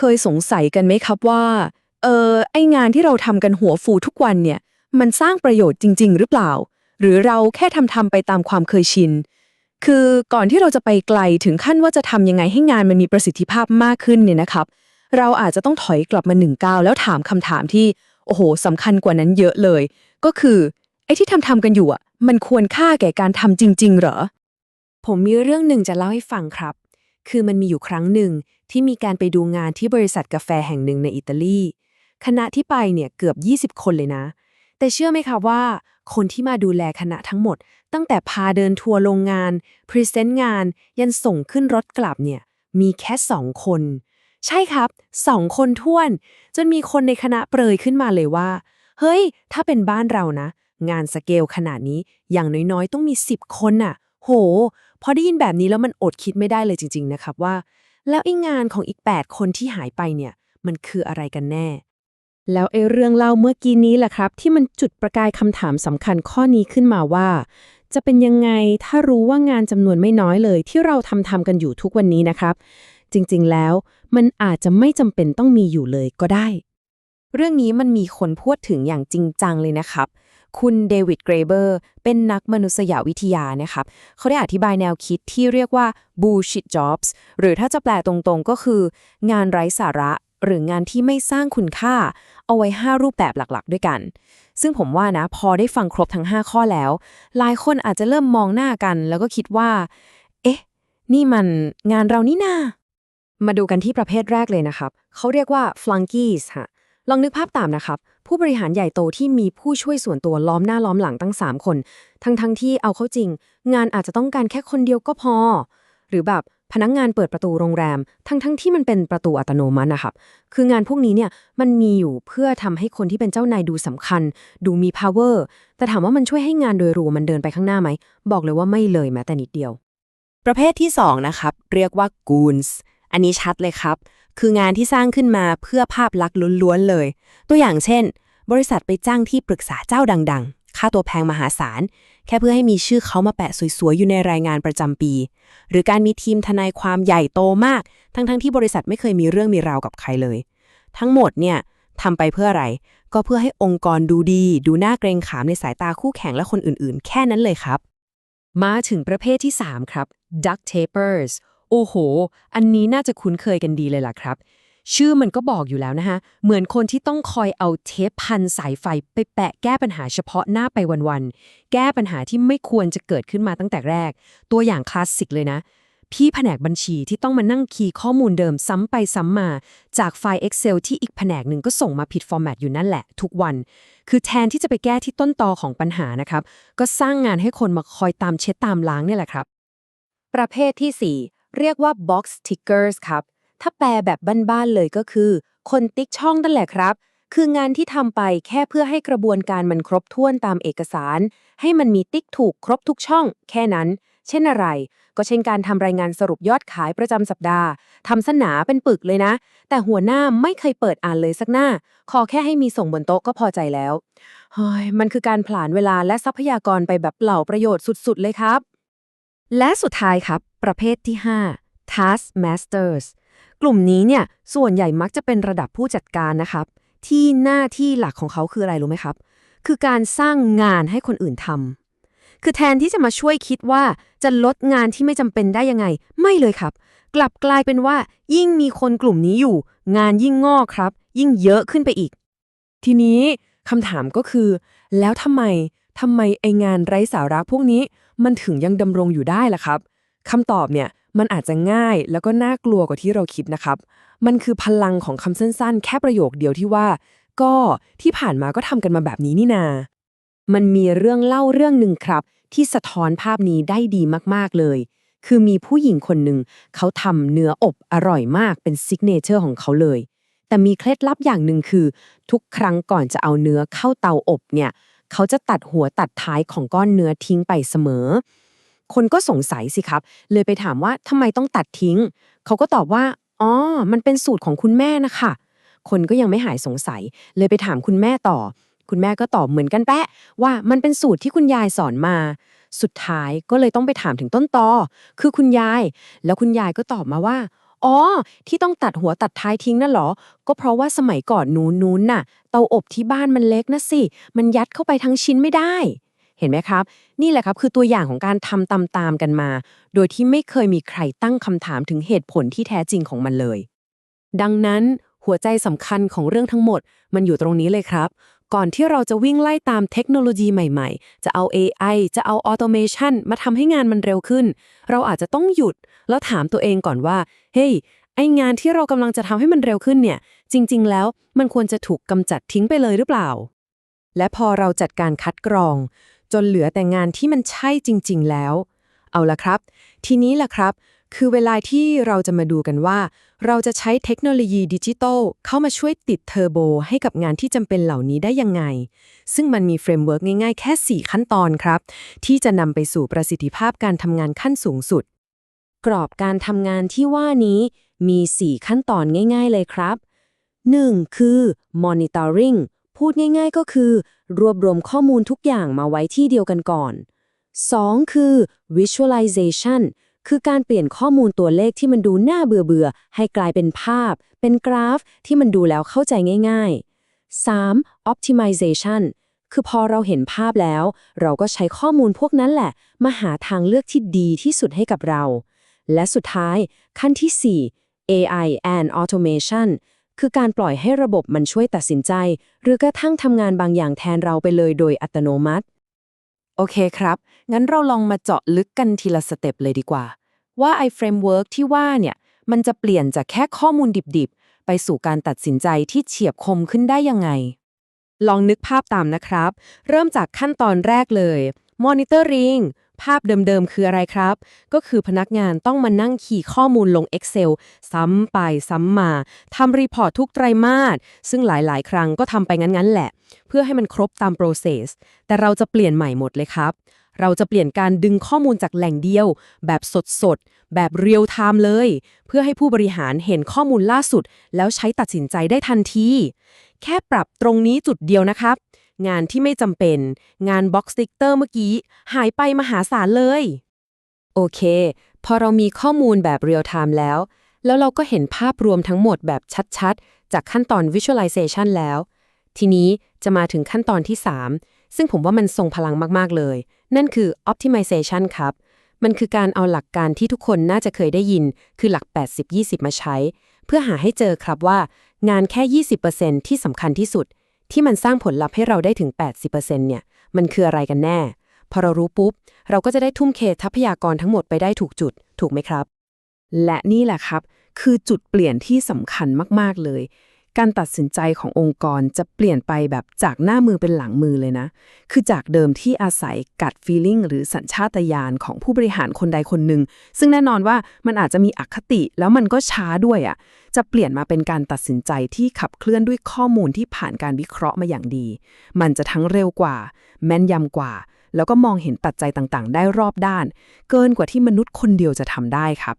เคยสงสัยกันไหมครับว่า เออไองานที่เราทำกันหัวฟูทุกวันเนี่ย มันสร้างประโยชน์จริง ๆ หรือเปล่า หรือเราแค่ทำทำๆไปตามความเคยชิน คือก่อนที่เราจะไปไกลถึงขั้นว่าจะทำยังไงให้งานมันมีประสิทธิภาพมากขึ้นเนี่ยนะครับ เราอาจจะต้องถอยกลับมาหนึ่งก้าวแล้วถามคำถามที่ โอ้โหสำคัญกว่านั้นเยอะเลย ก็คือไอ้ที่ทำทำๆกันอยู่อะ มันควรค่าแก่การทำจริง ๆ เหรอ ผมมีเรื่องหนึ่งจะเล่าให้ฟังครับ คือมันมีอยู่ครั้งหนึ่งที่มีการไปดูงานที่บริษัทกาแฟแห่งหนึ่งในอิตาลี คณะที่ไปเนี่ยเกือบ 20 คนเลยนะ แต่เชื่อไหมคะว่า คนที่มาดูแลคณะทั้งหมด ตั้งแต่พาเดินทัวร์โรงงานพรีเซนต์งาน ยันส่งขึ้นรถกลับเนี่ยมีแค่สองคน ใช่ครับสองคนท้วน จนมีคนในคณะเปรยขึ้นมาเลยว่า เฮ้ย ถ้าเป็นบ้านเรานะ งานสเกลขนาดนี้อย่างน้อยๆ ต้องมี 10 คนน่ะ โห พอได้ยินแบบนี้แล้วมันอดคิดไม่ได้เลยจริง ๆ นะครับว่า แล้วไอ้งานของอีก 8 คนที่หายไปเนี่ย มันคืออะไรกันแน่ แล้วไอ้เรื่องเล่าเมื่อกี้นี้แหละครับ ที่มันจุดประกายคำถามสำคัญข้อนี้ขึ้นมาว่า จะเป็นยังไงถ้ารู้ว่างานจำนวนไม่น้อยเลย ที่เราทำทำกันอยู่ทุกวันนี้นะครับ จริงๆแล้ว มันอาจจะไม่จำเป็นต้องมีอยู่เลยก็ได้ เรื่องนี้มันมีคนพูดถึงอย่างจริงจังเลยนะครับ คุณเดวิดเกรเบอร์เป็นนักมนุษยวิทยานะครับ เขาได้อธิบายแนวคิดที่เรียกว่า bullshit jobs หรือถ้าจะแปลตรงๆก็คือ งานไร้สาระ หรืองานที่ไม่สร้างคุณค่า เอาไว้ 5 รูปแบบหลักๆ ด้วยกัน ซึ่งผมว่านะ พอได้ฟังครบทั้ง 5 ข้อแล้ว หลายคนอาจจะเริ่มมองหน้ากัน แล้วก็คิดว่า เอ๊ะ นี่มันงานเรานี่นามาดูกันที่ประเภทแรกเลยนะครับ เขาเรียกว่า flunkies ฮะลองนึกภาพตามนะครับ ผู้บริหารใหญ่โตที่มีผู้ช่วยส่วนตัวล้อมหน้าล้อมหลังตั้ง 3 คน ทั้งๆทที่เอาเข้าจริง งานอาจจะต้องการแค่คนเดียวก็พอ หรือแบบพนักงงานเปิดประตูโรงแรม ทั้งๆทที่มันเป็นประตูอัตโนมัตินะครับ คืองานพวกนี้เนี่ยมันมีอยู่เพื่อทำให้คนที่เป็นเจ้านายดูสำคัญ ดูมี power แต่ถามว่ามันช่วยให้งานโดยรวมมันเดินไปข้างหน้าไหม บอกเลยว่าไม่เลยแม้แต่นิดเดียว ประเภทที่2นะครับเรียกว่า goons อันนี้ชัดเลยครับ คืองานที่สร้างขึ้นมาเพื่อภาพลักษณ์ล้วนๆเลย ตัวอย่างเช่น บริษัทไปจ้างที่ปรึกษาเจ้าดัง ๆ ค่าตัวแพงมหาศาล แค่เพื่อให้มีชื่อเขามาแปะสวยๆ อยู่ในรายงานประจำปี หรือการมีทีมทนายความใหญ่โตมาก ทั้งๆที่บริษัทไม่เคยมีเรื่องมีราวกับใครเลย ทั้งหมดเนี่ยทำไปเพื่ออะไร ก็เพื่อให้องค์กรดูดี ดูน่าเกรงขามในสายตาคู่แข่งและคนอื่นๆ แค่นั้นเลยครับ มาถึงประเภทที่ 3 ครับ duct tapers โอ้โห อันนี้น่าจะคุ้นเคยกันดีเลยล่ะครับ ชื่อมันก็บอกอยู่แล้วนะฮะเหมือนคนที่ต้องคอยเอาเทปพันสายไฟไปแปะแก้ปัญหาเฉพาะหน้าไปวันๆ แก้ปัญหาที่ไม่ควรจะเกิดขึ้นมาตั้งแต่แรก ตัวอย่างคลาสสิกเลยนะ พี่แผนกบัญชีที่ต้องมานั่งคีย์ข้อมูลเดิมซ้ำไปซ้ำมา จากไฟล์ Excel ที่อีกแผนกหนึ่งก็ส่งมาผิดฟอร์แมตอยู่นั่นแหละ ทุกวัน คือแทนที่จะไปแก้ที่ต้นตอของปัญหานะครับ ก็สร้างงานให้คนมาคอยตามเช็ดตามล้างนี่แหละครับ ประเภทที่ 4 เรียกว่า box tickers ครับ ถ้าแปลแบบบ้านๆเลยก็คือ คนติ๊กช่องนั่นแหละครับ คืองานที่ทำไปแค่เพื่อให้กระบวนการมันครบถ้วนตามเอกสาร ให้มันมีติ๊กถูกครบทุกช่อง แค่นั้น เช่นอะไร ก็เช่นการทำรายงานสรุปยอดขายประจำสัปดาห์ทำสนาเป็นปึกเลยนะ แต่หัวหน้าไม่เคยเปิดอ่านเลยสักหน้า ขอแค่ให้มีส่งบนโต๊ะก็พอใจแล้วเฮ้ยมันคือการผลาญเวลาและทรัพยากรไปแบบเปล่าประโยชน์สุดๆ เลยครับ และสุดท้ายครับ ประเภทที่ 5 Task Masters กลุ่มนี้เนี่ยส่วนใหญ่มักจะเป็นระดับผู้จัดการนะครับ ที่หน้าที่หลักของเขาคืออะไรรู้ไหมครับ คือการสร้างงานให้คนอื่นทำคือแทนที่จะมาช่วยคิดว่าจะลดงานที่ไม่จำเป็นได้ยังไง ไม่เลยครับ กลับกลายเป็นว่า ยิ่งมีคนกลุ่มนี้อยู่ งานยิ่งงอกครับ ยิ่งเยอะขึ้นไปอีก ทีนี้คำถามก็คือ แล้วทำไม ทำไมไองานไร้สาระพวกนี้ มันถึงยังดำรงอยู่ได้ล่ะครับคำตอบเนี่ยมันอาจจะง่ายแล้วก็น่ากลัวกว่าที่เราคิดนะครับ มันคือพลังของคำสั้นๆ แค่ประโยคเดียวที่ว่า ก็ที่ผ่านมาก็ทำกันมาแบบนี้นี่นา มันมีเรื่องเล่าเรื่องหนึ่งครับ ที่สะท้อนภาพนี้ได้ดีมากๆเลย คือมีผู้หญิงคนหนึ่งเขาทำเนื้ออบอร่อยมากเป็นซิกเนเจอร์ของเขาเลย แต่มีเคล็ดลับอย่างหนึ่งคือ ทุกครั้งก่อนจะเอาเนื้อเข้าเตาอบเนี่ย เขาจะตัดหัวตัดท้ายของก้อนเนื้อทิ้งไปเสมอ คนก็สงสัยสิครับ เลยไปถามว่าทำไมต้องตัดทิ้ง เขาก็ตอบว่า อ๋อ มันเป็นสูตรของคุณแม่นะคะ คนก็ยังไม่หายสงสัย เลยไปถามคุณแม่ต่อ คุณแม่ก็ตอบเหมือนกันแปะ ว่ามันเป็นสูตรที่คุณยายสอนมา สุดท้ายก็เลยต้องไปถามถึงต้นตอ คือคุณยาย แล้วคุณยายก็ตอบมาว่า อ๋อ ที่ต้องตัดหัวตัดท้ายทิ้งนั่นเหรอ ก็เพราะว่าสมัยก่อนนู้นนู้นน่ะ เตาอบที่บ้านมันเล็กนะสิ มันยัดเข้าไปทั้งชิ้นไม่ได้ เห็นไหมครับ นี่แหละครับคือตัวอย่างของการทำตามๆกันมา โดยที่ไม่เคยมีใครตั้งคำถามถึงเหตุผลที่แท้จริงของมันเลย ดังนั้นหัวใจสำคัญของเรื่องทั้งหมด มันอยู่ตรงนี้เลยครับ ก่อนที่เราจะวิ่งไล่ตามเทคโนโลยีใหม่ๆ จะเอา AI จะเอาออโตเมชันมาทำให้งานมันเร็วขึ้น เราอาจจะต้องหยุด แล้วถามตัวเองก่อนว่า เฮ้ยไองานที่เรากำลังจะทำให้มันเร็วขึ้นเนี่ย จริง ๆ แล้วมันควรจะถูกกำจัดทิ้งไปเลยหรือเปล่า และพอเราจัดการคัดกรอง จนเหลือแต่งานที่มันใช่จริง ๆ แล้ว เอาละครับ ทีนี้ล่ะครับ คือเวลาที่เราจะมาดูกันว่า เราจะใช้เทคโนโลยีดิจิทัลเข้ามาช่วยติดเทอร์โบให้กับงานที่จำเป็นเหล่านี้ได้ยังไง ซึ่งมันมีเฟรมเวิร์กง่ายๆ แค่ 4 ขั้นตอนครับ ที่จะนำไปสู่ประสิทธิภาพการทำงานขั้นสูงสุด กรอบการทำงานที่ว่านี้มี 4 ขั้นตอนง่าย ๆ เลยครับ 1. คือ monitoring พูดง่าย ๆ ก็คือ รวบรวมข้อมูลทุกอย่างมาไว้ที่เดียวกันก่อน 2. คือ visualization คือการเปลี่ยนข้อมูลตัวเลขที่มันดูน่าเบื่อๆให้กลายเป็นภาพ เป็นกราฟที่มันดูแล้วเข้าใจง่าย ๆ 3. optimization คือพอเราเห็นภาพแล้ว เราก็ใช้ข้อมูลพวกนั้นแหละ มาหาทางเลือกที่ดีที่สุดให้กับเรา และสุดท้าย ขั้นที่ 4 AI and automation คือการปล่อยให้ระบบมันช่วยตัดสินใจ หรือกระทั่งทำงานบางอย่างแทนเราไปเลยโดยอัตโนมัติ โอเคครับ งั้นเราลองมาเจาะลึกกันทีละสเต็ปเลยดีกว่า ว่าไอ้เฟรมเวิร์กที่ว่าเนี่ย มันจะเปลี่ยนจากแค่ข้อมูลดิบๆ ไปสู่การตัดสินใจที่เฉียบคมขึ้นได้ยังไง ลองนึกภาพตามนะครับ เริ่มจากขั้นตอนแรกเลย Monitoring ภาพเดิมๆ คืออะไรครับ ก็คือพนักงานต้องมานั่งขี่ข้อมูลลง Excel ซ้ำไปซ้ำมาทำรีพอร์ตทุกไตรมาส ซึ่งหลายๆ ครั้งก็ทำไปงั้น ๆ แหละ เพื่อให้มันครบตาม process แต่เราจะเปลี่ยนใหม่หมดเลยครับ เราจะเปลี่ยนการดึงข้อมูลจากแหล่งเดียว แบบสดๆ แบบเรียลไทม์เลย เพื่อให้ผู้บริหารเห็นข้อมูลล่าสุด แล้วใช้ตัดสินใจได้ทันที แค่ปรับตรงนี้จุดเดียวนะครับ งานที่ไม่จำเป็น งานบ็อกสติ๊กเตอร์เมื่อกี้ หายไปมหาศาลเลย โอเค พอเรามีข้อมูลแบบเรียลไทม์แล้ว แล้วเราก็เห็นภาพรวมทั้งหมดแบบชัดๆ จากขั้นตอน visualization แล้ว ทีนี้จะมาถึงขั้นตอนที่ 3 ซึ่งผมว่ามันทรงพลังมาก ๆ เลย นั่นคือ optimization ครับ มันคือการเอาหลักการที่ทุกคนน่าจะเคยได้ยิน คือหลัก 80-20 มาใช้ เพื่อหาให้เจอครับว่า งานแค่ 20%ที่สำคัญที่สุด ที่มันสร้างผลลัพธ์ให้เราได้ถึง 80%เนี่ยมันคืออะไรกันแน่ พอเรารู้ปุ๊บ เราก็จะได้ทุ่มเททรัพยากรทั้งหมดไปได้ถูกจุด ถูกไหมครับ และนี่แหละครับ คือจุดเปลี่ยนที่สำคัญมากๆเลย การตัดสินใจขององค์กรจะเปลี่ยนไปแบบจากหน้ามือเป็นหลังมือเลยนะ คือจากเดิมที่อาศัยกัด feeling หรือสัญชาตญาณของผู้บริหารคนใดคนหนึ่ง ซึ่งแน่นอนว่ามันอาจจะมีอคติ แล้วมันก็ช้าด้วยอะ่ะ จะเปลี่ยนมาเป็นการตัดสินใจที่ขับเคลื่อนด้วยข้อมูลที่ผ่านการวิเคราะห์มาอย่างดี มันจะทั้งเร็วกว่า แม่นยำกว่า แล้วก็มองเห็นปัจจัยต่างๆ ได้รอบด้าน เกินกว่าที่มนุษย์คนเดียวจะทำได้ครับ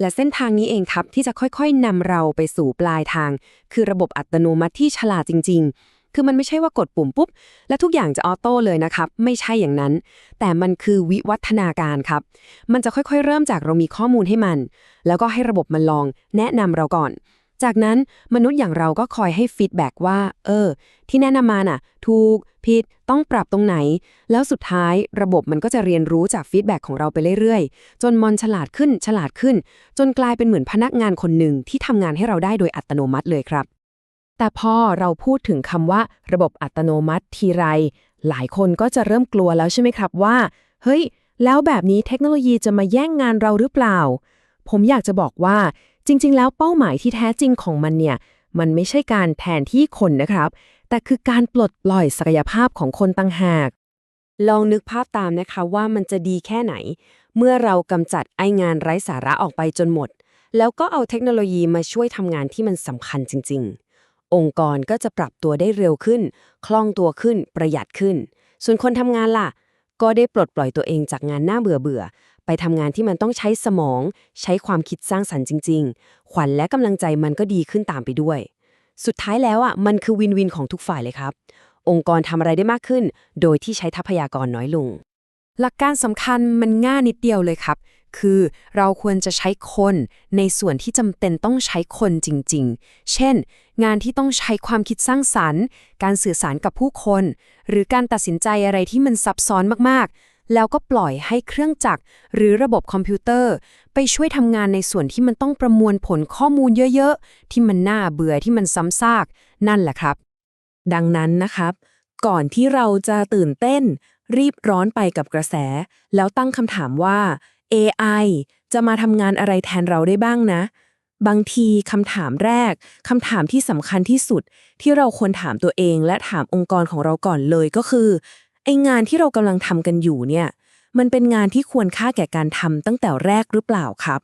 และเส้นทางนี้เองครับที่จะค่อยๆนำเราไปสู่ปลายทาง คือระบบอัตโนมัติที่ฉลาดจริง ๆคือมันไม่ใช่ว่ากดปุ่มปุ๊บ และทุกอย่างจะออโต้เลยนะครับ ไม่ใช่อย่างนั้น แต่มันคือวิวัฒนาการครับ มันจะค่อยๆ เริ่มจากเรามีข้อมูลให้มัน แล้วก็ให้ระบบมันลองแนะนำเราก่อน จากนั้นมนุษย์อย่างเราก็คอยให้ฟีดแบ็กว่า เออ ที่แนะนำมาน่ะ ถูก ผิด ต้องปรับตรงไหน แล้วสุดท้ายระบบมันก็จะเรียนรู้จากฟีดแบ็กของเราไปเรื่อยๆ จนมอนฉลาดขึ้นฉลาดขึ้น จนกลายเป็นเหมือนพนักงานคนหนึ่งที่ทำงานให้เราได้โดยอัตโนมัติเลยครับ แต่พอเราพูดถึงคำว่า ระบบอัตโนมัติทีไร หลายคนก็จะเริ่มกลัวแล้วใช่ไหมครับว่า เฮ้ย แล้วแบบนี้เทคโนโลยีจะมาแย่งงานเราหรือเปล่า ผมอยากจะบอกว่า จริง ๆ แล้วเป้าหมายที่แท้จริงของมันเนี่ย มันไม่ใช่การแทนที่คนนะครับ แต่คือการปลดปล่อยศักยภาพของคนต่างหาก ลองนึกภาพตามนะคะว่ามันจะดีแค่ไหน เมื่อเรากำจัดไองานไร้สาระออกไปจนหมด แล้วก็เอาเทคโนโลยีมาช่วยทำงานที่มันสำคัญจริง ๆ องค์กรก็จะปรับตัวได้เร็วขึ้น คล่องตัวขึ้น ประหยัดขึ้น ส่วนคนทำงานล่ะ ก็ได้ปลดปล่อยตัวเองจากงานหน้าเบื่อเบื่อ ไปทำงานที่มันต้องใช้สมอง ใช้ความคิดสร้างสรรค์จริง ๆ ขวัญและกำลังใจมันก็ดีขึ้นตามไปด้วย สุดท้ายแล้วอะมันคือวินวินของทุกฝ่ายเลยครับ องค์กรทำอะไรได้มากขึ้น โดยที่ใช้ทรัพยากรน้อยลง หลักการสำคัญมันง่ายนิดเดียวเลยครับ คือเราควรจะใช้คนในส่วนที่จำเป็นต้องใช้คนจริง ๆ เช่น งานที่ต้องใช้ความคิดสร้างสรรค์ การสื่อสารกับผู้คน หรือการตัดสินใจอะไรที่มันซับซ้อนมากๆ แล้วก็ปล่อยให้เครื่องจักรหรือระบบคอมพิวเตอร์ ไปช่วยทำงานในส่วนที่มันต้องประมวลผลข้อมูลเยอะๆ ที่มันน่าเบื่อที่มันซ้ำซาก นั่นแหละครับ ดังนั้นนะครับ ก่อนที่เราจะตื่นเต้น รีบร้อนไปกับกระแส แล้วตั้งคำถามว่า AI จะมาทำงานอะไรแทนเราได้บ้างนะ บางทีคำถามแรกคำถามที่สำคัญที่สุด ที่เราควรถามตัวเองและถามองค์กรของเราก่อนเลยก็คือ ไองานที่เรากำลังทำกันอยู่เนี่ย มันเป็นงานที่ควรค่าแก่การทำตั้งแต่แรกหรือเปล่าครับ